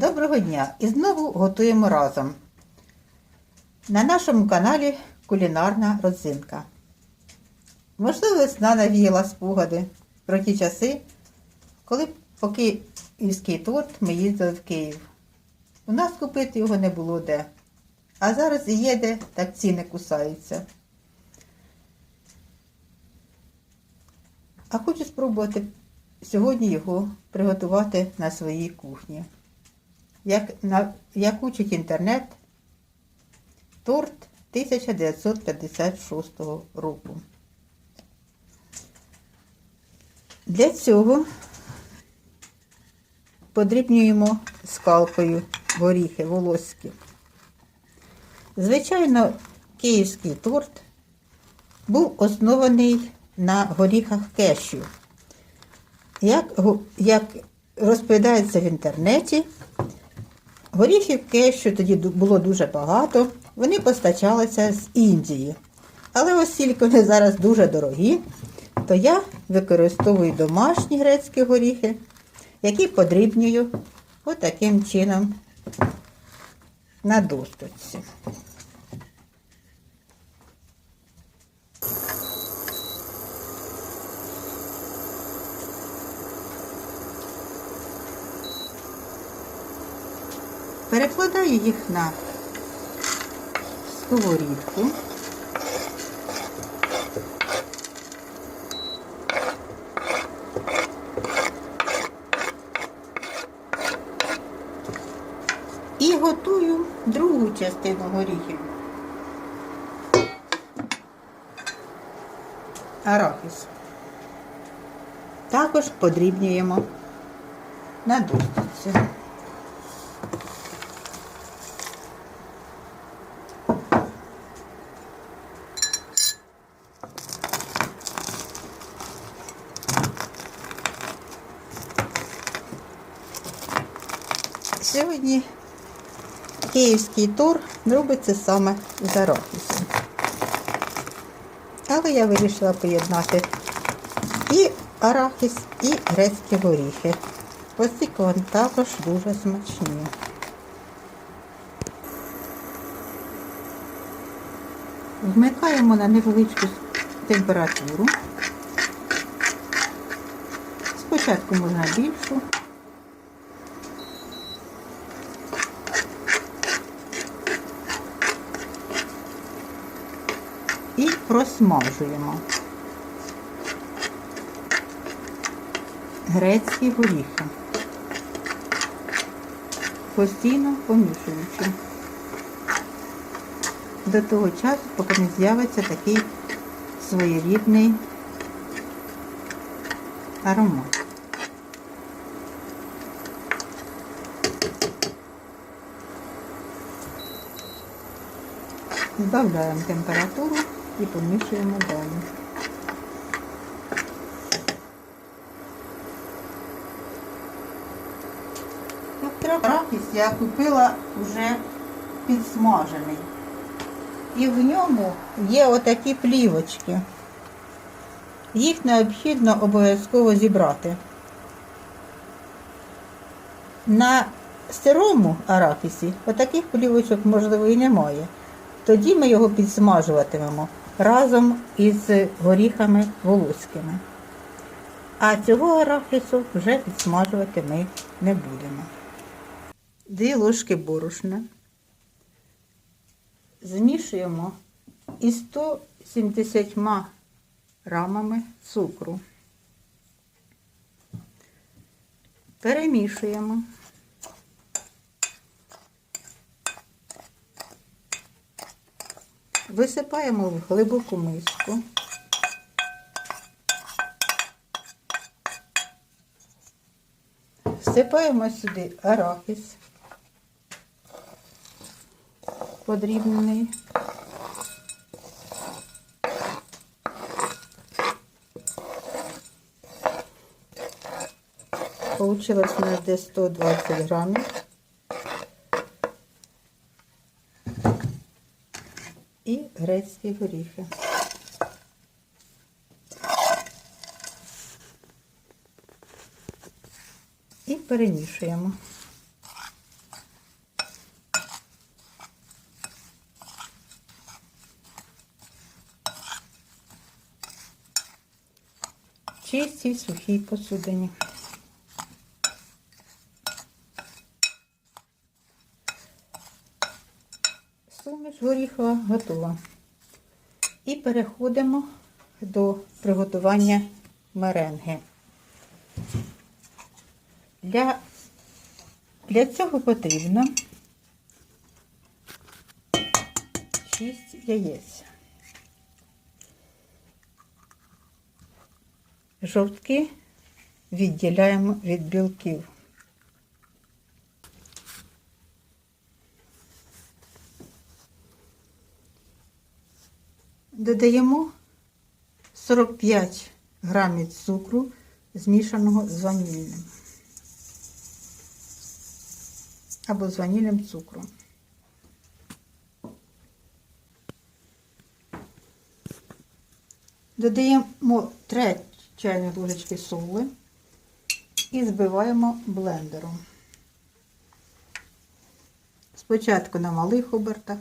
Доброго дня! І знову готуємо разом. На нашому каналі Кулінарна родзинка. Можливо, весна навіяла спогади про ті часи, коли по київський торт ми їздили в Київ. У нас купити його не було де. А зараз і є де, так ціни кусаються. А хочу спробувати сьогодні його приготувати на своїй кухні. Як, як учить інтернет, торт 1956 року. Для цього подрібнюємо скалкою горіхи волоські. Звичайно, київський торт був оснований на горіхах кешю. Як, як розповідається в інтернеті, горіхів що тоді було дуже багато, вони постачалися з Індії. Але оскільки вони зараз дуже дорогі, то я використовую домашні грецькі горіхи, які подрібнюю отаким чином на досточці. Перекладаю їх на сковорідку. І готую другу частину горіхів. Арахіс. Також подрібнюємо на досточці. Сьогодні київський тур робиться саме з арахісом. Але я вирішила поєднати і арахіс, і грецькі горіхи. Оскільки вони також дуже смачні. Вмикаємо на невеличку температуру. Спочатку можна більшу. І просмажуємо. Грецькі горіхи. Постійно помішуючи. До того часу, поки не з'явиться такий своєрідний аромат. Збавляємо температуру і помішуємо далі. Арахіс я купила вже підсмажений. І в ньому є отакі плівочки. Їх необхідно обов'язково зібрати. На сирому арахісі отаких плівочок, можливо, і немає. Тоді ми його підсмажуватимемо разом із горіхами волоськими. А цього арахісу вже підсмажувати ми не будемо. Дві ложки борошна. Змішуємо із 170 грамами цукру. Перемішуємо. Висипаємо в глибоку миску. Всипаємо сюди арахіс подрібнений. Получилось у нас десь 120 грамів. грецькі горіхи. І перемішуємо. Чистій сухі, посудині. Горіхова готова. І переходимо до приготування меренги. Для, для цього потрібно 6 яєць. Жовтки відділяємо від білків. Додаємо 45 грамів цукру, змішаного з ванільним. Або з ванільним цукром. Додаємо треть чайної ложечки соли і збиваємо блендером. Спочатку на малих обертах.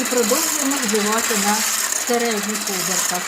І продовжуємо збивати на середніх обертах.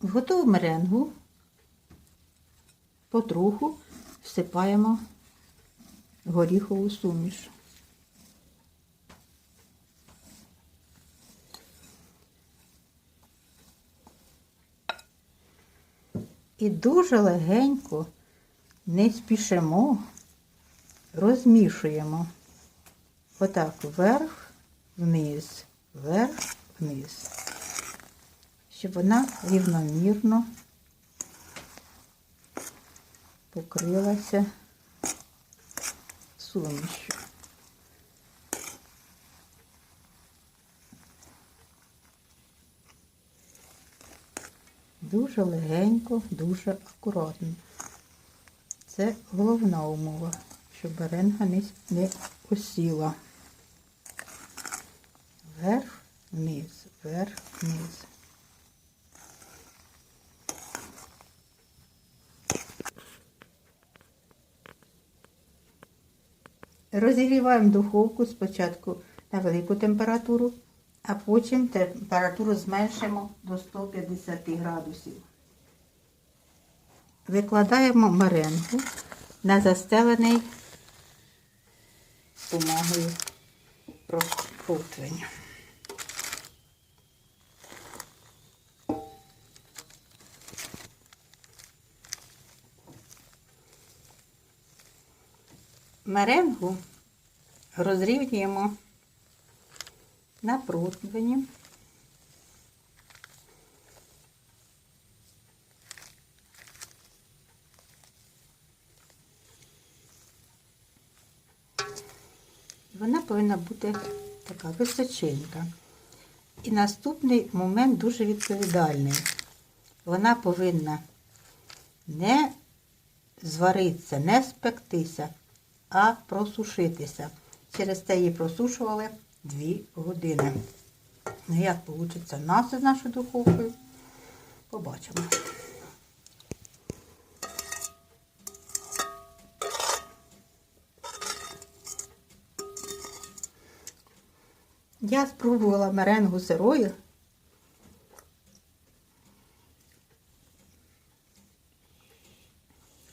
Готову меренгу потроху всипаємо горіхову суміш. І дуже легенько, не спішимо, розмішуємо. Отак вверх, вниз, вверх, вниз. Щоб вона рівномірно покрилася сумішю. Дуже легенько, дуже акуратно. Це головна умова, щоб беренга не, осіла. Вверх, вниз, вверх, вниз. Розігріваємо духовку спочатку на велику температуру, а потім температуру зменшимо до 150 градусів. Викладаємо меренгу на застелений бумагою противень. Меренгу розрівнюємо на противні. Вона повинна бути така височенька. І наступний момент дуже відповідальний. Вона повинна не зваритися, не спектися, а просушитися. Через це її просушували 2 години. Ну, як вийде нас із нашою духовкою, побачимо. Я спробувала меренгу сирою.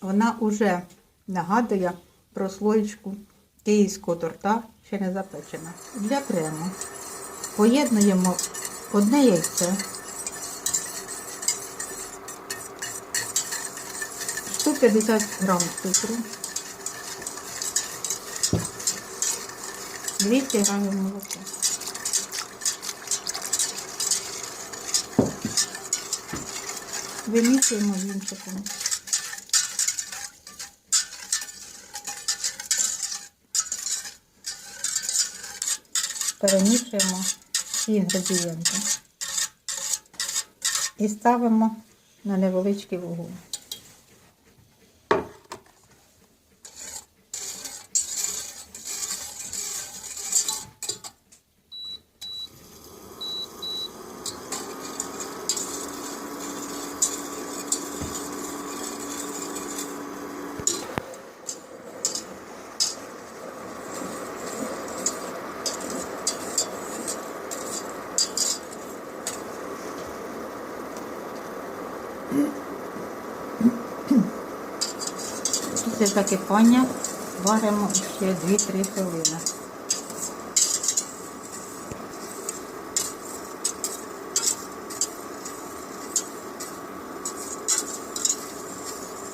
Вона вже нагадує про слоєчку київського торта, ще не запечена. Для крему поєднуємо одне яйце, 150 грам цукру, 200 грамів молока. Вимішуємо вінчиком. Перемішуємо всі інгредієнти і ставимо на невеличкий вогонь. Після закипання варимо ще 2-3 хвилини.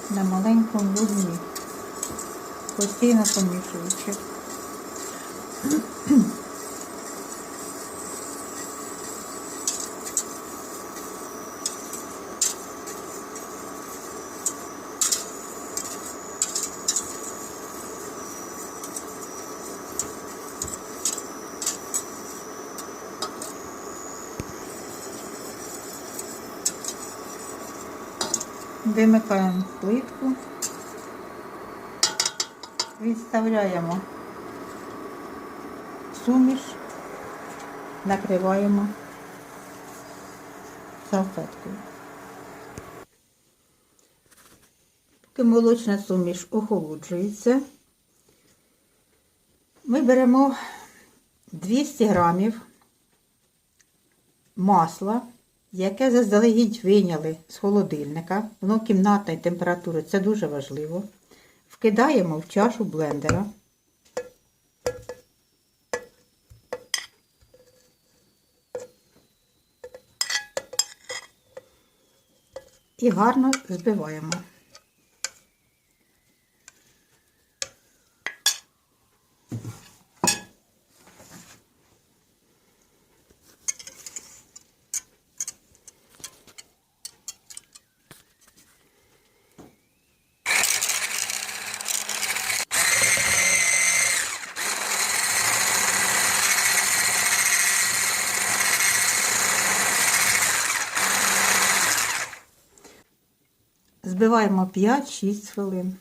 На маленькому вогні, постійно помішуючи. Вимикаємо плитку, відставляємо суміш, накриваємо салфеткою. Поки молочна суміш охолоджується, ми беремо 200 грамів масла, яке заздалегідь виняли з холодильника, воно кімнатної температури, це дуже важливо. Вкидаємо в чашу блендера. І гарно збиваємо. Збиваємо 5-6 хвилин.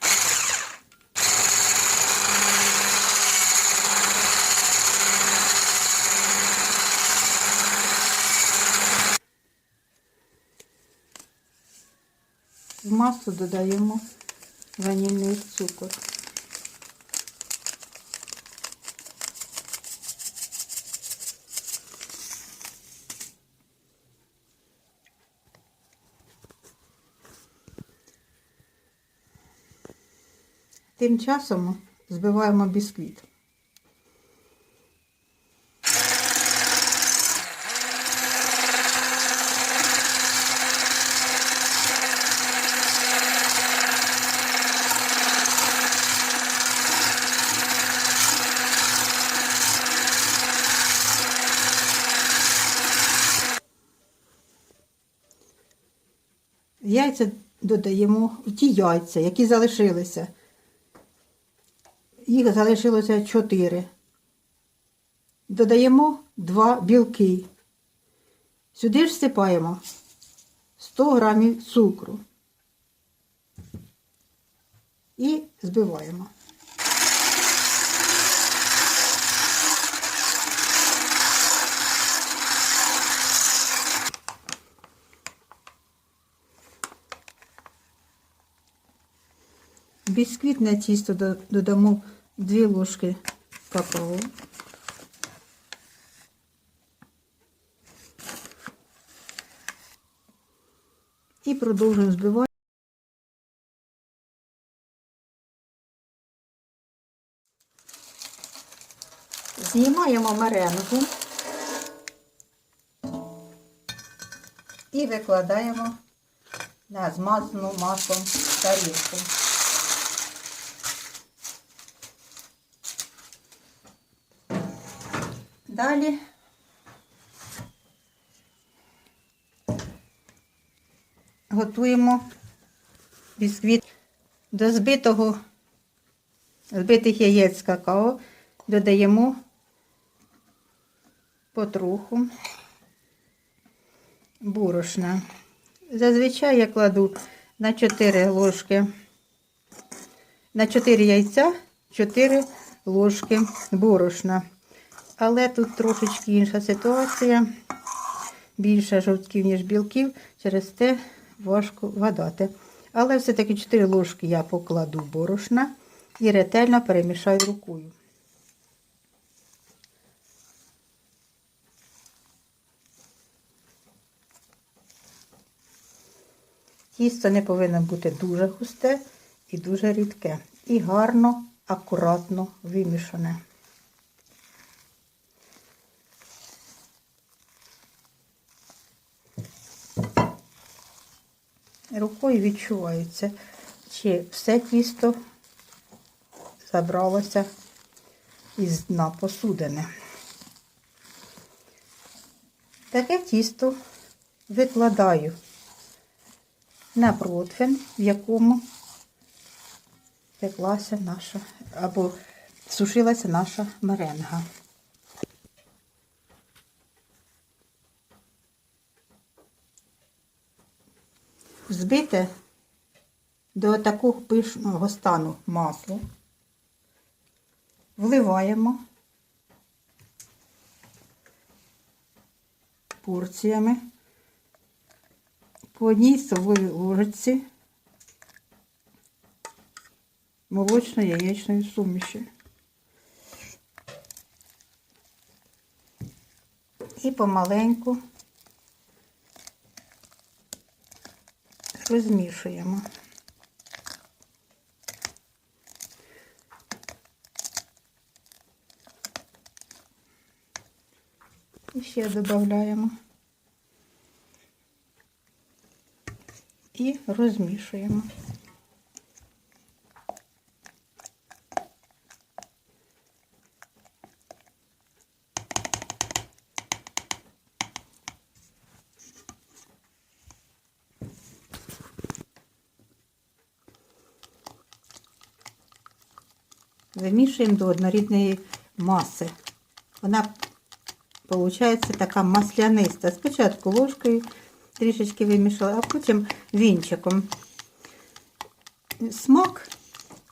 В масу додаємо ванільний цукор. Тим часом збиваємо бісквіт. Яйця додаємо ті яйця, які залишилися. Їх залишилося 4. Додаємо 2 білки. Сюди ж всипаємо 100 грамів цукру. І збиваємо. Бісквітне тісто додамо 2 ложки какао. І продовжуємо збивати. Знімаємо меренгу і викладаємо на змазану маслом тарілку. Далі готуємо бісквіт до збитого, збитих яєць какао, додаємо потроху борошна. Зазвичай я кладу на 4 ложки, на 4 яйця 4 ложки борошна. Але тут трошечки інша ситуація. Більше жовтків, ніж білків, через те важко вгадати. Але все-таки 4 ложки я покладу борошна і ретельно перемішаю рукою. Тісто не повинно бути дуже густе і дуже рідке. І гарно, акуратно вимішане. Рукою відчувається, чи все тісто забралося із дна посудини. Таке тісто викладаю на противень, в якому пеклася наша або сушилася наша меренга. Збите до такого пишного стану масло, вливаємо порціями по одній столовій ложці молочно-яєчної суміші. І помаленьку розмішуємо. І ще додаємо. І розмішуємо. Вимішуємо до однорідної маси. Вона виходить така масляниста. Спочатку ложкою трішечки вимішала, а потім вінчиком. Смак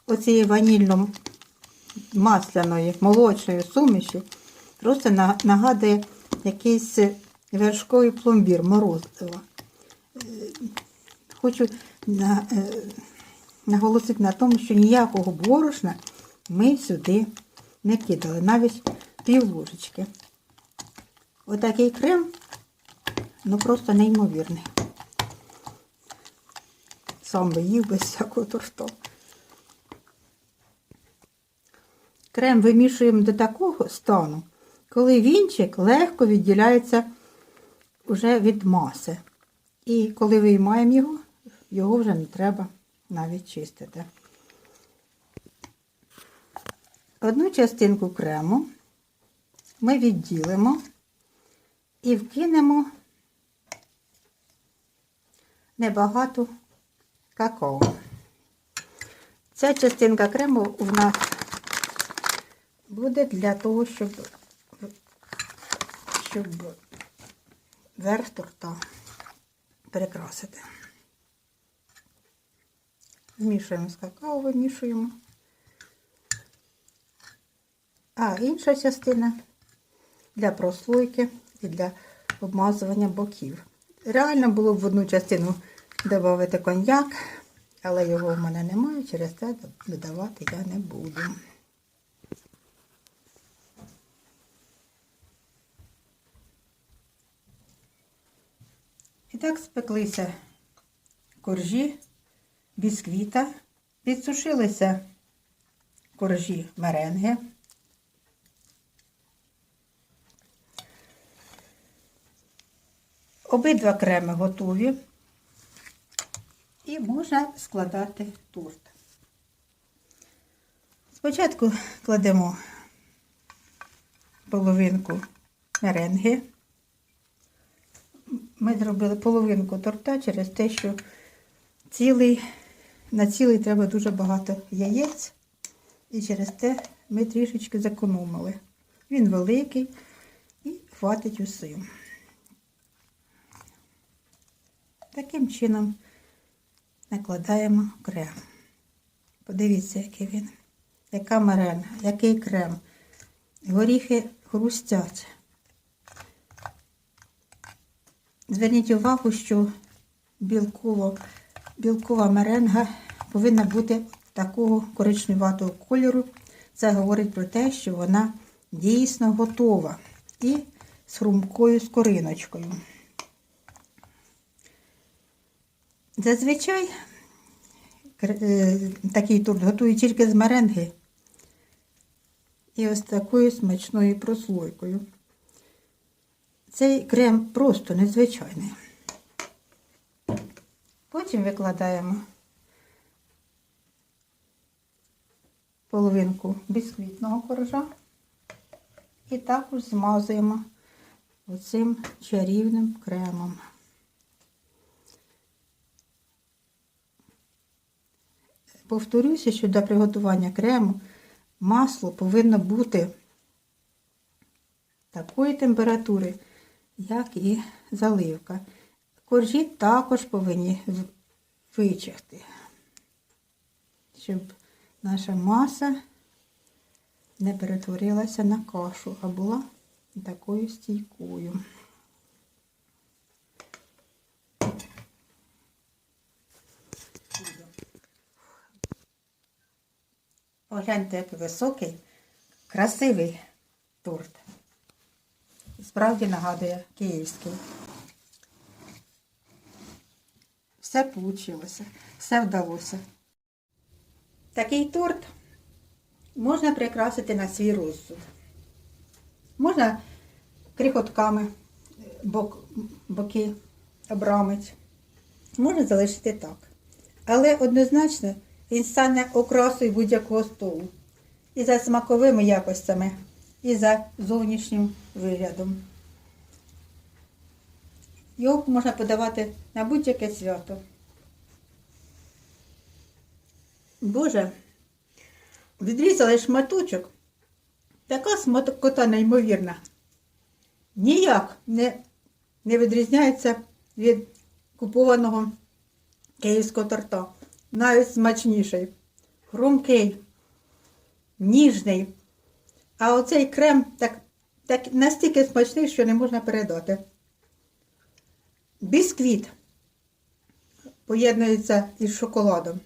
оцієї ванільно-масляної молочної суміші просто на- нагадує якийсь вершковий пломбір морозива. Хочу е, наголосити на тому, що ніякого борошна ми сюди не кидали, навіть пів ложечки. Отакий крем, ну просто неймовірний. Сам би їв без всякого торта. Крем вимішуємо до такого стану, коли вінчик легко відділяється вже від маси. І коли виймаємо його, його вже не треба навіть чистити. Одну частинку крему ми відділимо і вкинемо небагато какао. Ця частинка крему у нас буде для того, щоб, щоб верх торта перекрасити. Змішуємо з какао, вимішуємо. А інша частина для прослойки і для обмазування боків. Реально було б в одну частину додати коньяк, але його в мене немає, через це додавати я не буду. І так спеклися коржі бісквіта, підсушилися коржі меренги. Обидва креми готові і можна складати торт. Спочатку кладемо половинку меренги. Ми зробили половинку торта через те, що цілий, на цілий треба дуже багато яєць, і через те ми трішечки зекономили. Він великий і хватить усім. Таким чином накладаємо крем. Подивіться, який він. Яка меренга, який крем. Горіхи хрустять. Зверніть увагу, що білково, білкова меренга повинна бути такого коричневатого кольору. Це говорить про те, що вона дійсно готова і з хрумкою скориночкою. Зазвичай е, такий торт готують тільки з меренги і ось такою смачною прослойкою. Цей крем просто незвичайний. Потім викладаємо половинку бісквітного коржа і також змазуємо оцим чарівним кремом. Повторюся, що для приготування крему масло повинно бути такої температури, як і заливка. Коржі також повинні вичахти, щоб наша маса не перетворилася на кашу, а була такою стійкою. Погляньте, який високий, красивий торт. Справді нагадує київський. Все вийшло, все вдалося. Такий торт можна прикрасити на свій розсуд. Можна крихотками бок, боки обрамити. Можна залишити так. Але однозначно він стане окрасою будь-якого столу. І за смаковими якостями, і за зовнішнім виглядом. Його можна подавати на будь-яке свято. Боже, відрізали шматочок. Така смакота неймовірна. Ніяк не, не відрізняється від купованого київського торта. Навіть смачніший. Хрумкий, ніжний. А оцей крем так, так настільки смачний, що не можна передати. Бісквіт поєднується із шоколадом.